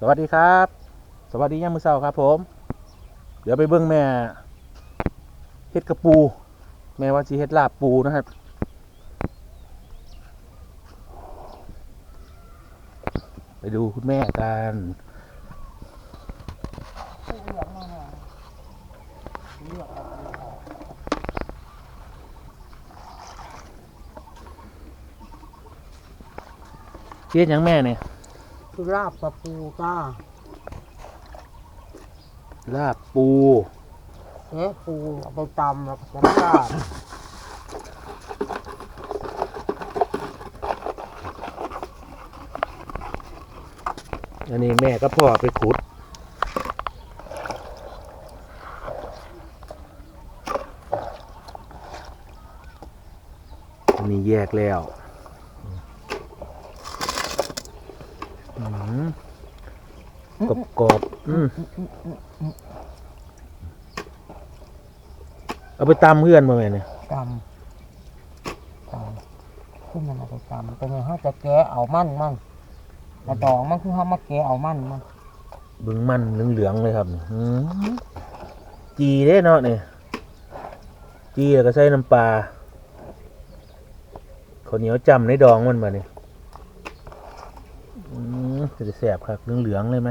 สวัสดีครับ สวัสดียามมื้อเช้าครับผม เดี๋ยวไปเบิ่งแม่เฮ็ดกระปู แม่ว่าสิเฮ็ดลาบปูนะครับไปดูคุณแม่กันเฮ็ดหยังแม่เนี่ย คือลาบกระปูจ้าลาบปูเอ๊ะปูเอาไปตำแล้วก็จะลาบอันนี้แม่ก็พ่อไปขุด อันนี้แยกแล้วอืม กรอบกรอบๆอืมเอาไปตำเพื่อนมาไหมเนี่ยตำตำขึ้นมันเอาไปตำเป็นไงเขาจะแกะเอามั่นมั่งกระดองมันคือเขามาแกะเอามั่นมั่งเบึงมันเหลืองๆเลยครับอืมจีเด้เนาะเนี่ยจีแล้วก็ใส่น้ำปลาข้าวเหนียวจำในดองมันมาเนี่ยอืมจะแสบครับเหลืองๆเลยไหม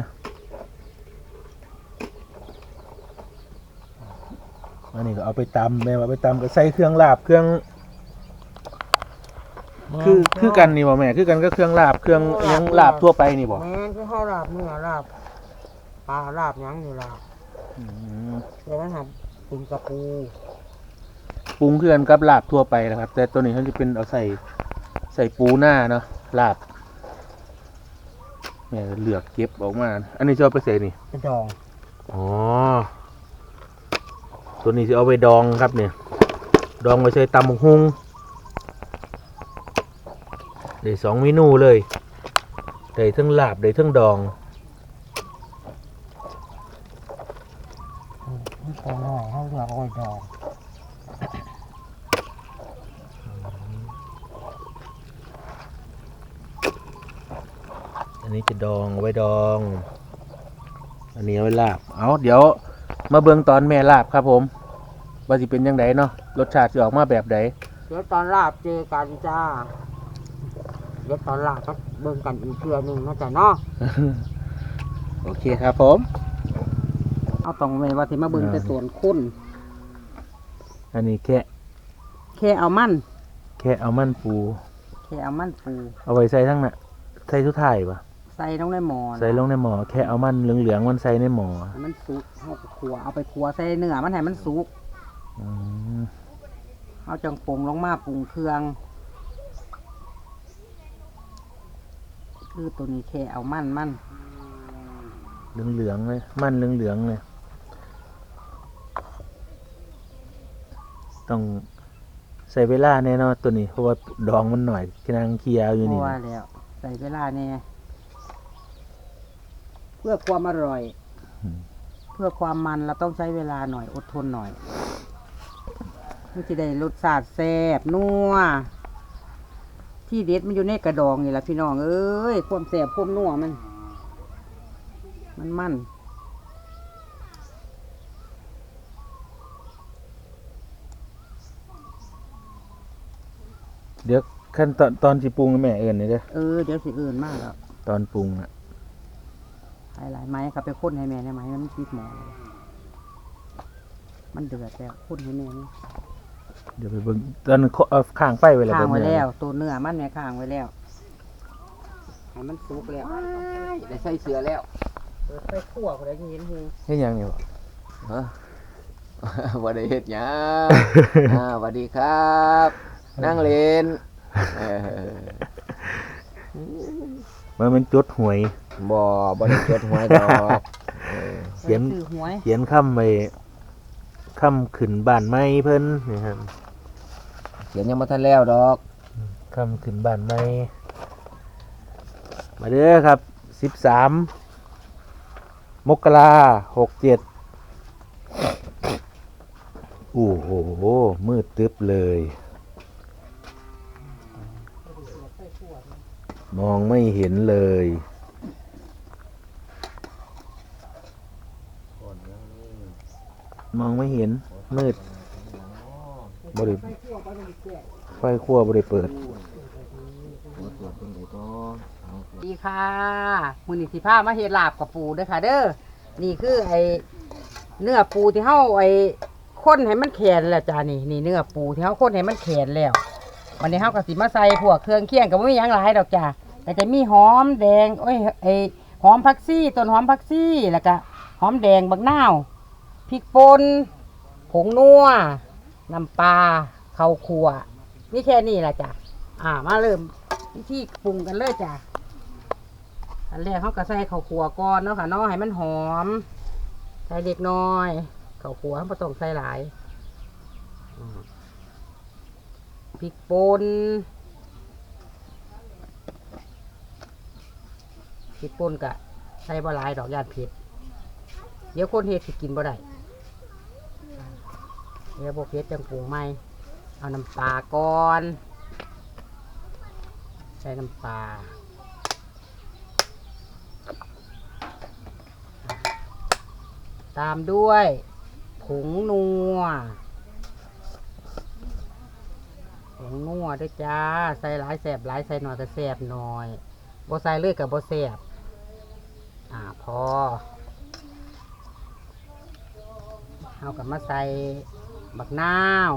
อันนี้ก็เอาไปตำแม่เอาไปตำก็ใส่เครื่องลาบเครื่อง คือคือกันนี่บ่แม่ คือกันก็เครื่องลาบเครื่องอิหยังลาบทั่วไปนี่บ่แม่นคือเขาลาบเนื้อลาบปลาลาบหยังอยู่ลาบอืมเดี๋ยวมันทำเป็นกระปูปรุงเครื่องกับลาบทั่วไปนะครับ แต่ตัวนี้เขาจะเป็นเอาใส่ใส่ปูหน้าเนาะลาบแม่เหลือกเก็บออกมา อันนี้จะเอาไปใส่นี่ กระดองอ๋อ ตัวนี้จะเอาไปดองครับเนี่ย ดองไว้ใส่ตำบักฮุงได้สองเมนูเลยได้ทั้งลาบได้ทั้งดองนี่ตัวน้อยเขาเรียกว่าดองอันนี้จะดองเอาไว้ดอง อันนี้เอาไว้ลาบ เอาเดี๋ยว มาเบิ่งตอนแม่ลาบครับผม ว่าสิเป็นยังไงเนาะรสชาติสิออกมาแบบใดเดี๋ยวตอนลาบเจอกันจ้าเดี๋ยวตอนลาบก็เบิ่งกันอีกเทื่อหนึงนะจ๊ะเนาะโอเคครับผม เอาตรงเลยว่าที่มาเบิ่งอ่าแต่ส่วนข้นอันนี้แค่แค่เอามันแค่เอามันปู แค่เอามันปูเอาไว้ใส่ทั้งน่ะใส่ทุกท่ายปะใส่ลงในหม้อนะใส่ลงในหม้อแค่เอามันเหลืองๆมันใส่ในหม้อให้มันสุกเอาไปขัวเอาไปขัวใส่เนื้อมันให้มันสุกอืม เอาจังปรุงลงมาปรุงเครื่อง คือตัวนี้แค่เอามันมันเหลืองๆเลย มันเหลืองๆเลย ต้องใส่เวลาแน่นอนตัวนี้ เพราะว่าดองมันหน่อยกนางเคลียร์อยู่เพนี่ราะว่าแล้วใส่เวลาแน่เพื่อความอร่อย เพื่อความมันเราต้องใช้เวลาหน่อยอดทนหน่อย มันจะได้รสชาติแซ่บนัวที่เด็ดมันอยู่ในกระดองนี่แหละพี่น้อง เอ้ยความแซ่บความนัวมัน มันมันเดี๋ยวขั้นตอนตอนสิปรุงแม่เอิญนี่เด้อเออเดี๋ยวสิเอื่นมากแล้วตอนปรุงอะหลายหลายๆไม้ครับไปค้นให้แม่ได้ไหมมันติดหมอเลยมันเดือดแล้วค้นให้แม่นี่ เดี๋ยวไปเบิ่งตอนเคาะเอาข้างไฟไว้แล้วข้างไว้เบิ่แล้ว ตัวเนื้อมันแม่ข้างไว้แล้วให้มันสุกแล้วได้ใส่เสือแล้วเปิดไฟคั่วก็ได้เห็นหูเฮ็ดหยังอยู่ฮะบ่ได้เฮ็ดหยังอ่าสวัสดีครับ นั่งเล่นเออมันเป็นจดหวยบ่บ่ได้จดหวยดอกเออเขียนซื้อหวยเขียนคำไป คำขึ้นบ้านไม้เพิ่นนี่ครับเขียนยังบ่ทันแล้วดอกคำขึ้นบ้านไม้มาเด้อครับสิบสามมกราหกเจ็ดโอ้โหมืดตึ๊บเลย มองไม่เห็นเลย มองไม่เห็น มืดบริไฟครัวบริเปิดดีค่ะมือนิสิผ้ามาเฮ็ดลาบกับปูด้อค่ะเด้อ นี่คือไอเนื้อปูที่เฮาไอข้นให้มันแข็งแล้วจ้านี่นี่เนื้อปูที่เฮาข้นให้มันแข็งแล้ววันนี้เฮาก็สิมาใส่พวกเครื่องเคียงก็บ่มีหยังหลายดอกจ้าแต่จะมีหอมแดงโอ้ยไอหอมผักชีต้นหอมผักชีแล้วก็หอมแดงบักนาว พริกป่นผงนัวน้ำปลาข้าวคั่วนี่แค่นี้ละจ้ะอ่ามาเริ่มวิธีปรุงกันเลยจ้ะอันแรกเขาก็ใส่ข้าวคั่วก่อนเนาะค่ะเนาะให้มันหอมใส่เล็กน้อยข้าวคั่วไม่ต้องใส่หลายพริกป่นพริกป่นกะใส่บ่หลายดอกยานเผ็ดเดี๋ยวคนเฮ็ดสิกินบ่ได้ เดี๋ยวบ่เผ็ดจังปรุงใหม่ เอาน้ำปลาก่อน ใส่น้ำปลาตามด้วยผงนัวผงนัวด้วยจ้า ใส่หลายแสบหลายใส่หน่อยก็แสบหน่อยบ่ใส่เลยกับบ่แสบอ่าพอเอากับมาใส่ บักนาว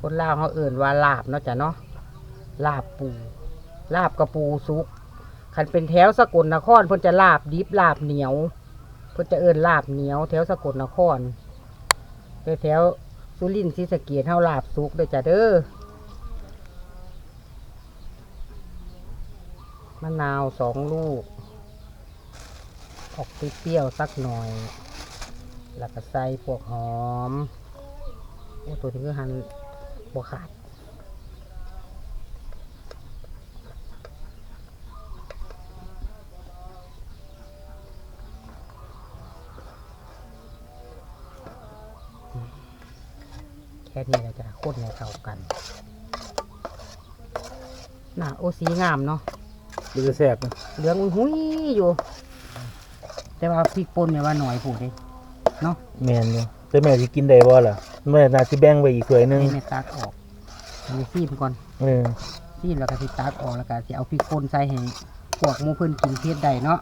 คนลาวเขาเอื่นว่าลาบเนาะจ้ะเนาะลาบปู ลาบกระปูสุกคันเป็นแถวสกลนครเพิ่นจะลาบดิบลาบเหนียวเพิ่นจะเอิ้นลาบเหนียว แถวสกลนครแต่แถวสุรินทร์ศรีสะเกียดเฮาลาบสุกเด้อจ้ะเด้อมะนาวสองลูก ออกเปรี้ยวๆสักหน่อย แล้วก็ใส่พวกหอมโอ้ตัวนี้คือหันบวขาดแค่นี้เราจะโคตรในเข้ากันน่ะโอสีงามเนาะดูจะแสบนะเหลืองหุ้ยอยู่ แต่ว่าพริกป่นเนี่ยว่าหน่อยผูดเลยเนาะแมนอยู่แต่แม่สิกินได้บ่ล่ะแม่น่าสิแบ่งไว้อีกถ้วยหนึงให้แม่ตักออกอันนี้ซีมก่อนเออซีมแล้วก็สิตักออกแล้วก็สิเอาพริกป่นใส่ให้พวกหมูเพิ่นกินเผ็ดได้เนาะ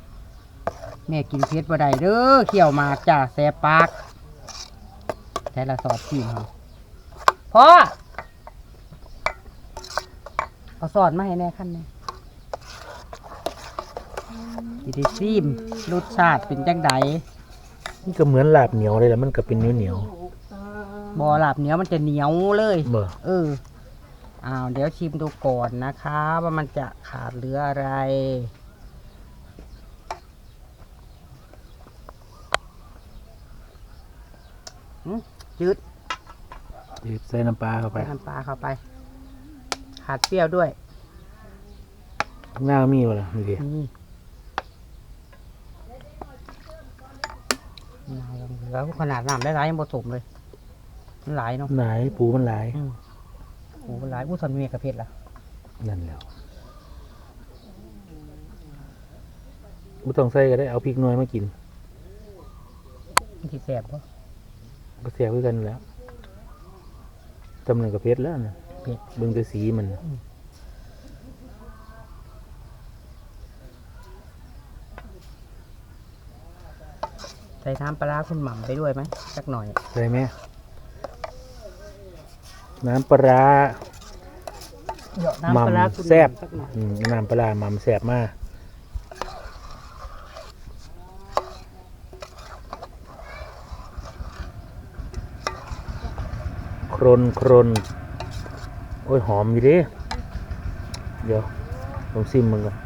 แม่กินเผ็ดบ่ได้เด้อเขี่ยวหมากจ้าแสบปากใช้ละสอดซีมเขาพ่อเอาสอดมาให้แน่ขั้นแน่ สิได้ซีมรสชาติเป็นจังไดมันก็เหมือนลาบเหนียวเลยแหละมันก็เป็นเหนียวเหนียวบอหลับเหนียวมันจะเหนียวเลย ๆบ่เอออ้าวเดี๋ยวชิมดูก่อนนะคะ ว่ามันจะขาดเหลืออะไรหืมจืดบีบใส่น้ำปลาเข้าไปใส่น้ำปลาเข้าไป ขาดเปรี้ยวด้วย หน้ามีบ่ล่ะนี่ดินี่ น้ำยังเหลือขนาดน้ำได้หลายยังผสมเลย มันหลายเนาะหลายปูมันหลายอืมโอ้โหหลายอู้สันเมียกระเพชรละนั่นแหล้วบ่ต้องใส่ก็ได้เอาพริกหน่อยมากินมันที่แสบปะก็แซ่บคือกันแหล้วตำนึงกับเพชรแล้วนะเผ็ดเบิ่งแต่สีมัน ใส่น้ำปลาร้าคุณหม่ำไปด้วยไหมสักหน่อยใส่ไหมน้ำปลาร้าน้ำปลาร้าคุณแซ่บสักหน่อยอืมน้ำปลาร้าหม่ำแซ่บมากโครนโครนโอ้ย หอมอยู่เดิเดี๋ยวลองซิมมึงก่อน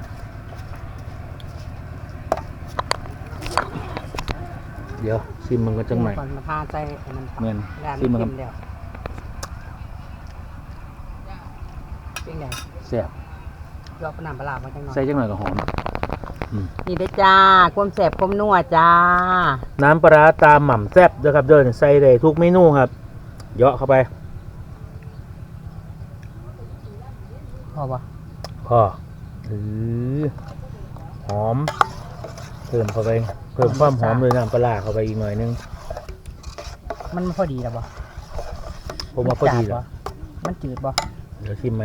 ดี๋ยวซิมมึงก็จังใหม่ก่อนมาทาใจให้มันเงินด้านซิมมึงเค็ก็มเดียวเป็นไงแซ่บยอดน้ำปลาร้ามาจังหน่อยใส่จังหน่อยก็หอมนี่เด้อจ้าความแสบความนัวจ้า น้ำปลาร้าตามหม่ำแซ่บด้วยครับเดินใส่ได้ทุกเมนูครับเยาะเข้าไปพอปะพอหรือคหอมเพิ่มเข้าไป เพิ่มความหอมเลยน้ำปลาร้าเข้าไปอีกหน่อยนึง มันพอดีแล้วบ่ผมว่าพอดีมันจแล้วบ่มันจืดบ่เดี๋ยวชิมไหม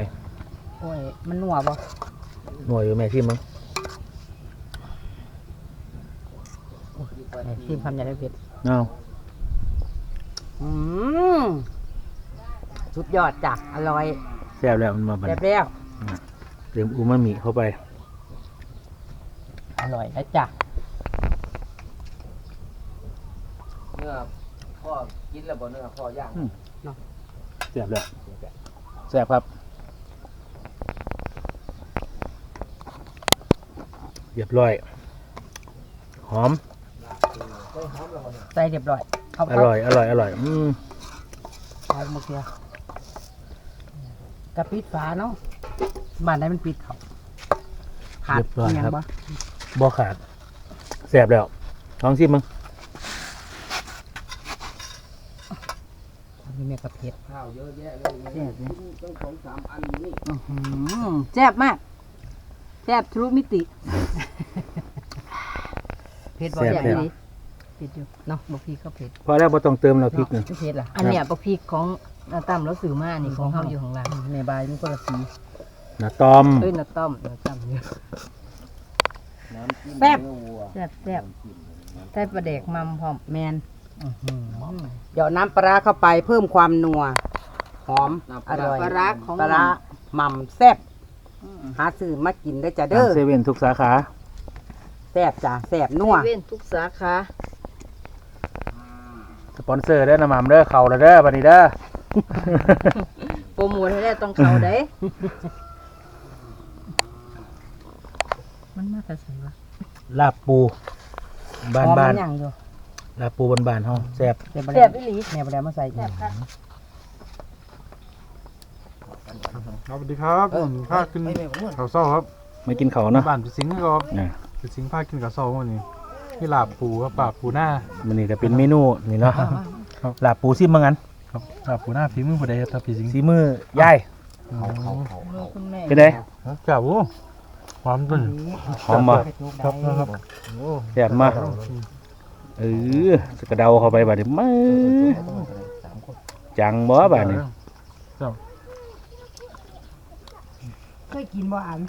โอ้ยมันนัวบ่หน่วยอยู่แม่ชิมมั้งไหนชิมคำใหญ่ได้เผ็ดเอาอืมสุดยอดจ้ะอร่อยแซ่บแล้วมันมาบัดแซ่บแล้วเติมอูมามิเข้าไป อร่อยแล้วจ้ะ เนื้ อพ่อกินแล้วบ่เนื้อพ่อย่างแซ่บแล้วแซ่บครับเรียบร้อย หอม ใส่เรียบร้อยเอาอร่อย อร่อย อร่อย อืมเอามาเกลือกระปิดฝาเนาะบ้านไหนมันปิดเขาขาดเรียบร้อยอิหยังครับบ่บ่ขาดแซ่บแล้วลองชิมมั้ง มีแม่กระ เพ็ดข้าวเยอะแยะเลยแซ่บเลยต้องสองสามอันอยู่นี่อื้อหือแซ่บมากแซ่บทะลุมิติเผ็ดบ่แซ่บแซ่บแล้วดีเผ็ดอยู่เนาะบางทีก็เผ็ดพอแล้วบ่ต้องเติมแล้วพริกนี่เนาะเผ็ดล่ะอันเนี้ยบักพริกของน้าตั้มแล้วซื้อมานี่ของเฮาอยู่ข้างล่างในใบมันก็ละสีนะตอมเอ้ยน้าต้อมน้าตั้มเนี่ยน้ำจิ้มแซ่บเนื้อวัวแซ่บแซ่บใส่ปลาแดกมัมพร้อมแมน เดี๋ยวน้ำปลาร้าเข้าไปเพิ่มความนัวหอมอร่อยปลาร้าของ ปลาร้าหม่ำแซ่บหาซื้อมากินได้อจ้ะเด้อเซเว่นทุกสาขา แซ่บจ้ะแซ่บนัวเว้นทุกสาขาสปอนเซอร์เด้อน้ำมันเด้อเข่าแล้วเด้อบัดนี้เด้อ โปรโมทให้ได้ต้องเข้าได้ มันมาแต่ใส่วะลาบปู บ้านหอมบ้ามันนยังอยู่ ลาบปูบ้านบ้านๆเฮาแซ่บแซ่บแซ่บอีหลีแม่บไดมาใส่อีกครับสวัสดีครับผมพาขึ้นเขาเศร้าครับไม่กินเขาวเนาะบ้านไปสิงห์ครับอ่าไปสิงห์พาขึ้นเขาเศร้าวันนี้ที่ลาบปูครับปลาปูหน้ามันนี่ก็เป็นเมนูนี่เนาะลาบปูซิมมางั้นครับปลาปูหน้าฝีมือผู้ใดครับไปสิงห์สีมือยายเขาเขาเขามือคุณแม่เป็นไงจับโอ้ความต้นหอมบ่ครับครับแซ่บมาก เออสกระเดาเข้าไปบัดนี้มือจังบ่บัดนี้เคยกินบ่อัน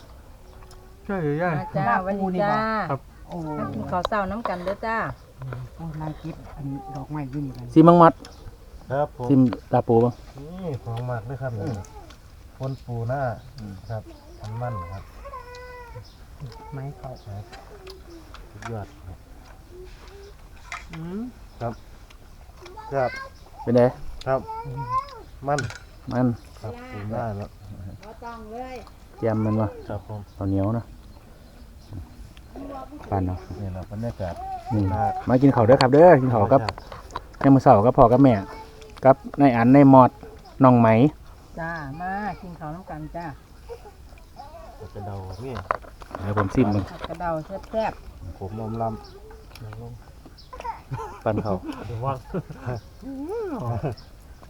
ใช่เลยย่ามาจ้าลาบวันปูนี่นี้บ่จ้าครับโอ้น้ำกินข้าวเช้าน้ำกันเด้อจ้าโอ้นางกิบอันดอกไม้อยืนกันซิมมังมัดครับผมซิมลาบปูบ่นี่ของหมักด้วยครับคนปูหน้าครับทำมันครับ ไม้เขาสุดยอดอืม ครับเป็นไงครับ มันมันครับปูหน้าแล้วแจ่มมันบ่ครับผมข้าวเหนียวเนาะปานเนาะนี่แหละบรรยากาศนี่มากินข้าวเด้อครับเด้อกินข้าวกับยามมื้อเช้ากับพ่อกับแม่กับนายอันนายมอดน้องไหมจ้ามากินข้าวน้ำกันจ้าจะเดาพี่เดี๋ยวผมซิมมึงผักกระเดาแซ่บผมนมล ปันเขาำดูว่า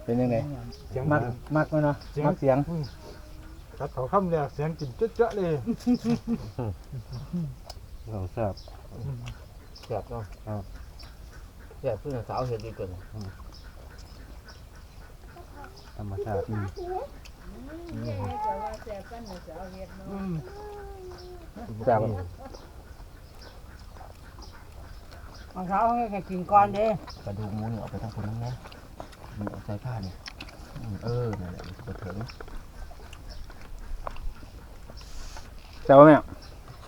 เป็นยังไงเสียงมัมักกมักไหมเนาะมักเสียงตัดเขาคำเรียกเสียงกินเจ๊ะๆเลยเราแซ่บแซ่บเนาะแซ่บเพื่อนสาวเห็ดดีเกินธรรมชาติอืมแซ่บ บางเช้าให้แค่กินก่อนเด้กระดูกหมูเนี่ยเอาไปทางคนนั้นนะมันเอาใส่ผ้าเนี่ยอืมเออนั่นแหละมันจะถึงแซ่บไหมแม่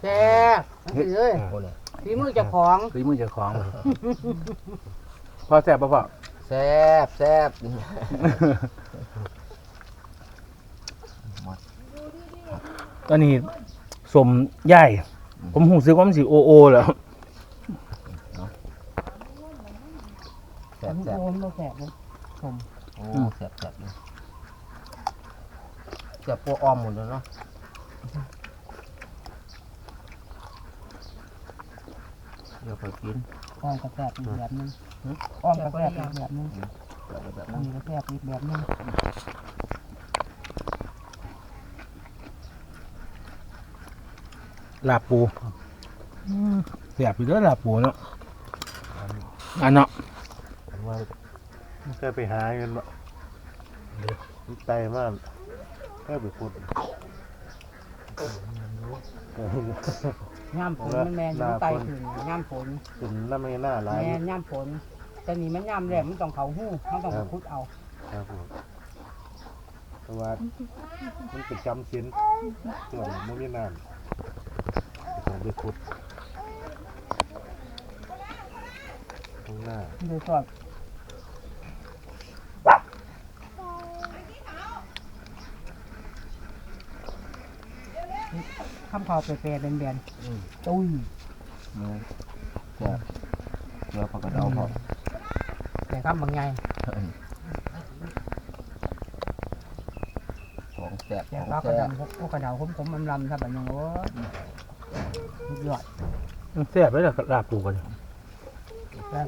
แซ่บนั่นสิเลยคนน่ะฝีมือเจ้าของฝีมือเจ้าของ พอแซ่บปะพ่อ แซ่บแซ่บตอนนี้สมใหญ่ ผมหูซึกว่ามันสิโอโอแล้ว แซ่บแซ่บโอ้มันแซ่บเลยโอ้แซ่บแซ่บเลยแซ่บพวกอ้อมหมดเลยเนาะเดี๋ยวไปกิน อ้อมก็แซ่บอีกแบบนึงอ้อมก็แซ่บอีกแบบนึงเดี๋ยวแบบอันนั้นนี้ก็แซ่บอีกแบบนึงลาบปูเสียบอยู่เด้วยลาบปูเนาะอันเนาะผ มว่าเคยไปหาเงินบ่มันไตมากเคยไปขุดย่ำฝนมันแมนอยู่ไตขึ้นย่ำฝนเป็นน้ำไม่น่าหลายแมนย่ำฝนแต่นี่มันย่ำแหลมมันต้องเขาหู้เขาต้องคุดเอาครับผมเพราะว่ามันเป็นจำสินส่วนมันไม่นานผมไปขุดข้างหน้าดูสอด ข้ามพอเปรย์เป็นแบนๆตุ้ยแซ่บเกลือผักกระเดาพอแต่ข้ามบางไงของแซ่บแต่ของข้าวกระแซ่บดำพวกกระเดาผมผมลำลำถ้าแบบนี้โอ้ยสุดยอดเสียบไว้ละลาบปูกันแล้ว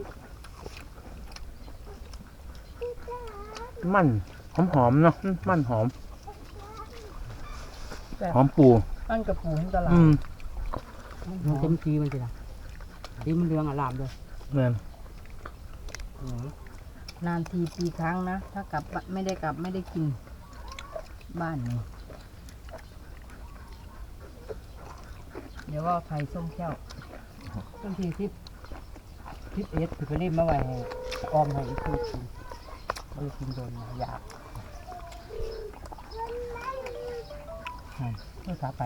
มันหอมหอมๆเนาะอืมมันหอมหอมปู อันกระปูที่ตลาดอืมมันเต็มทีมันสิล่ะทีมันเรืองอลามเลยแม่นนานทีปีครั้งนะ ถ้ากลับบ้านไม่ได้กลับไม่ได้กิน บ้านนี่เดี๋ยวว่าไข่ส้มแก้วต้นทีทิพทิพเอสคือไปเล่นมาไว้ให้ออมให้อีกทีกินไม่ได้กินโดนอยาก อืมเพื่อสาไป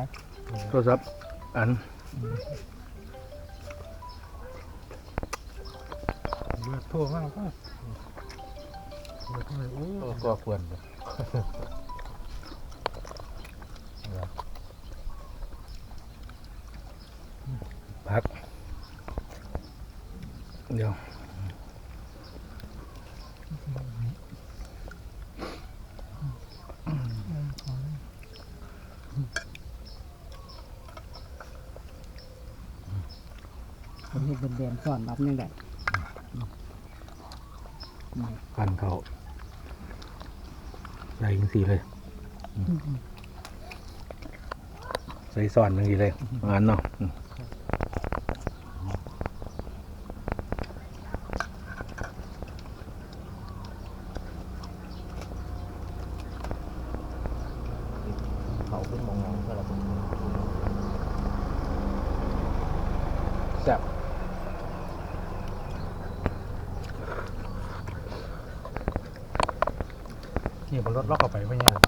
โทรศัพท์อันเลือดทั่วมากพ่อเลือดทั่วโอ้ก็ควรพัก เดี๋ยว ผมเห็นเป็นแบนซ่อนรับยังไงพันเขาใส่ยิงสีเลย ใส่ซ่อนยิงสีเลยงานเนาะอืม เขาขึ้นมองงก็เรา แซ่บ นี่บนรถล็อกเข้าไปไม่ยัง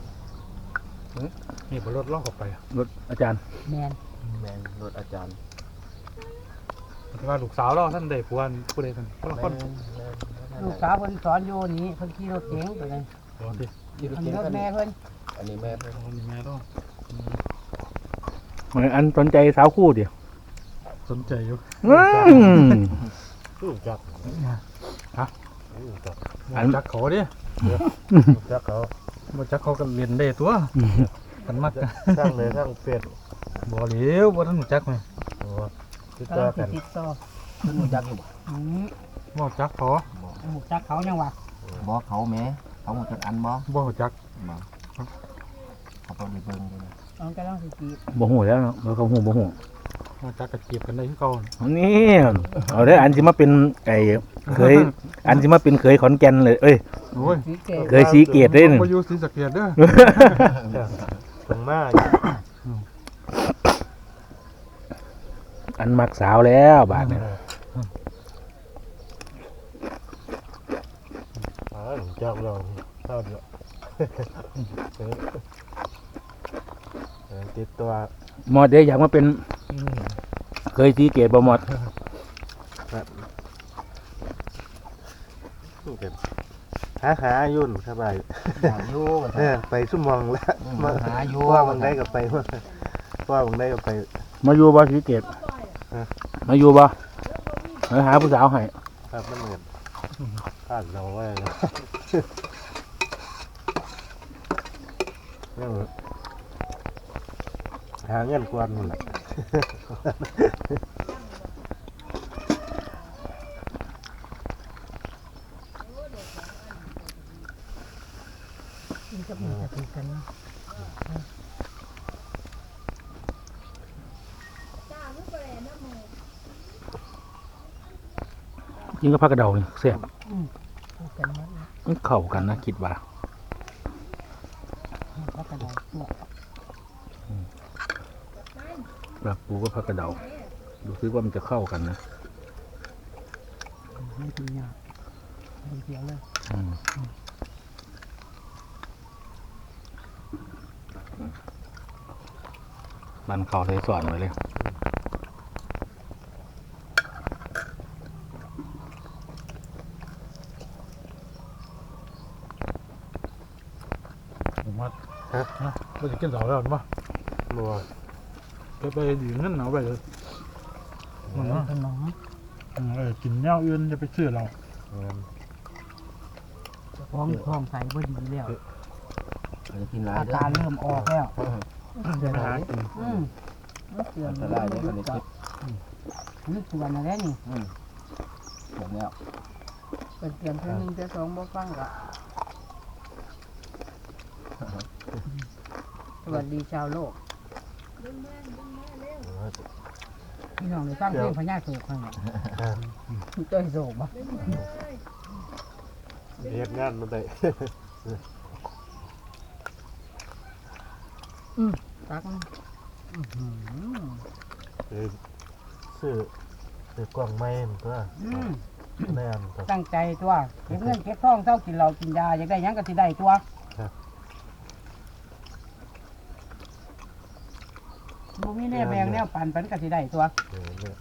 นี่บนรถล็อกเข้าไป รถ อาจารย์แมนแมนรถอาจารย์ที่ว่าลูกสาวเราท่านได้ผัวผู้ใดกันคนละคนลูกสาวเพิ่นสอนอยู่นี่เพิ่นขี่รถเก๋งไปเลยอ๋อดิอันนี้รถแม่เพิ่นอันนี้แม่คนนี้แม่ต้องอันสนใจสาวคู่เดียวสนใจอยู่อืมรู้จักฮะรู้จักอันจักเขาดิจักเขาบ่จักเขาก็เรียนได้ตัว กันมักทั้งเลยทั้งเป็ดบ่เหลียวบ่ทันรู้จักไหมโอ้ติดกำต่ลัองสิกันติดต่อรู้จักอยู่บ่อืมบ่จักเขาหูจักเขายังวะบ่เขาแม่เขาหมดจักอันบ่บ่จักบ่เขาบ่ได้เบิ่งเลยนะมันกำลังสิจีบบ่หูแล้วเนาะบ่เขาหูบ่หูบ่จักก็จีบกันได้คือเก่านี่เอาได้ออันสิมาเป็นไอ้เคยอันสิมาเป็นเคยขอนแก่นเลยเอ้ยโอ้ยสีเกตเคยสีเกตได้หนึ่งบ่อยู่ศรีสะเกษเด้อ ถึงมาอันมักสาวแล้วบาดเนี่ยอ่าจักเราเท่าเดียวติดตัวหมอดเด้อยากมาเป็นเคยสีเกตบ่หมด หาหายุ่นครับไปอยู่เออไปสุ่มมองแล้วมาหาอยู่ว่าบางได้ก็ไปว่าว่าบางได้ก็ไป มาอยู่บ่สีเกตฮะมาอยู่บ่ไปหาผู้สาวให้ครับมันเหมือนพลาดเราไว้แล้วยังหาเงินกวนมันแหละ มันจะมีจะตีกัน ยิ่งก็พักกระเดานี่แซ่บพูดกันหมดนะมันเข้ากันนะคิดว่าแล้วก็ได้พวกลาบปูก็พักกระเดาดูซิว่ามันจะเข้ากันนะไม่กินยากไม่เสียเลยอืมบันเขาเลยสอนไว้เลย ผมว่าฮะนะบ่สิกินเหล้าแล้วมั้ยบ่ไปไปดื่มนั่นเอาไปเลยมันเนาะขนมอืมเออกินแนวอื่นอย่าไปซื้อเหล้าพร้อมพร้อมใส่บ่ดีแล้วอย่ากินหลายอาเด้อการเริ่มออกแล้วเดินหากินอืมมันเสื่อมอันตรายเด้อคันนี้คิดนี่ส่วนอะไรนี่อืมบอกแล้วเปิดเตือนเพื่อนหนึ่งเตือนสองบ่ฟังก็ สวัสดีชาวโลก พี่น้องเลยฟังเพลงพญาโศกให้ต้นโศกบ่เฮ็ดงานมันได้ตักมันซื้อซื้อกล่องไม้มันก็อืมแน่นก็ตั้งใจตัวเก็บเงินเก็บทองเท่ากินเหล้ากินยาอยากได้หยังก็สิได้ตัว บ่มีแน่แบงแนวปั่นปันก็สิได้ตัวเออเนี่ย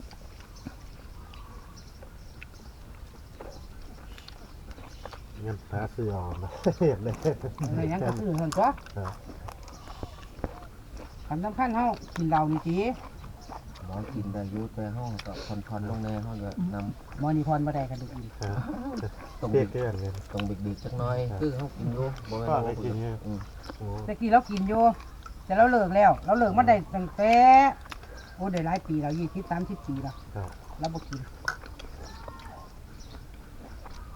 เงินพาซื้อเอานะเห็นเลยอะไรหยังก็ซื้อเงินตัวครับสำคัญเฮากินเหล้านี่สิหมอกินได้อยุแต่ห้องก็ผ่อนๆลงแน่ห้องก็นบ่นี่พรบ่ได้ก็ดูอีกำต้องเฮ็บิดดเกินเลยต้องบิดบิดๆจักหน้อย คือเขากินอยู่บ่แม่นก็ว่าได้กินอยู่อืมโอ้ ตะกี้เรากินอยู่ แต่เราเลิกแล้ว เราเลิกมาได้ตั้งแต่โอ้ได้หลายปีแล้ว20 30ปีแล้วครับ เราบ่กิน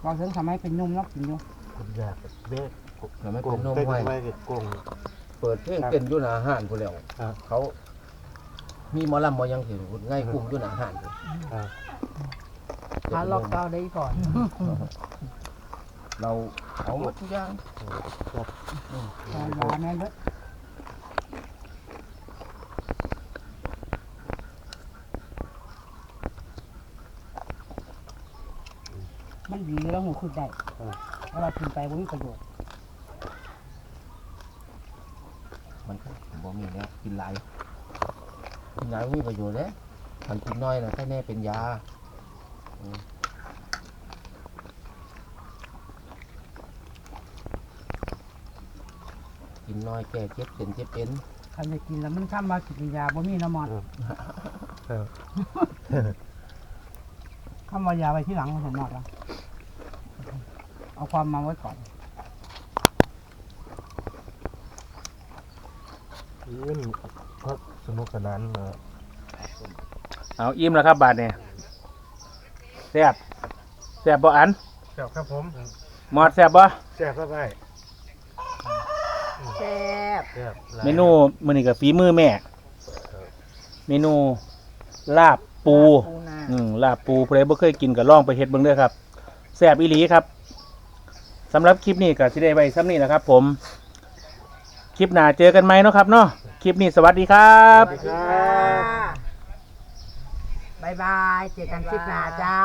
พอถึงทำให้เป็นหนุ่มเรากินอยู่ผมอยากเด็กแล้วไม่กเป็นนมเต้นไว้ไว้กับกง เปิดเพลงเต้นอยู่หน้าห้านพุ่นแล้วครับ เขา มีหมอลำบ่ยังถือง่ายกุ้มอยู่หน้าห้านพุ่นครับหาล็อกดาวน์ได้ก่อนเราเอาหมดทุกอย่างยาแม่นเบิด มันดีแล้วหูขึ้นได้เพราะเรากินไปบ่มีประโยชน์มันก็บ่มีแล้วกินหลายกินหลายบ่มีประโยชน์เด้คันกินน้อยน่ะแค่แน่เป็นยาอืมกินน้อยแก้เจ็บเป็นเจ็บเป็นคันจะกินแล้วมันทำมากินยาบ่มีน้ำมันคำว่ายาไว้ที่หลังมันเห็นหมดแล้ว เอาความมาไว้ก่อนนี่มันก็สนุกสนานเนอะเอาอิ่มแล้วครับบาทเนี่ยแซ่บแซ่บบ่อันแซ่บครับผมหมอดแซ่บบ่แซ่บครับไอ้แซ่บแซ่บหลายเมนูมื้อนี้ก็ฝีมือแม่ เมนูลาบปู ปูนา อืมลาบปูผู้ใดบ่เคยกินก็ลองไปเฮ็ดเบิ่งเด้อครับแซ่บอีหลีครับ สำหรับคลิปนี้ก็สิได้ไว้ซ้ำนี้นะครับ ผม คลิปหน้าเจอกันไหมเนาะครับเนาะคลิปนี้สวัสดีครับ สวัสดีครับบายบาย เจอกันคลิปหน้าจ้า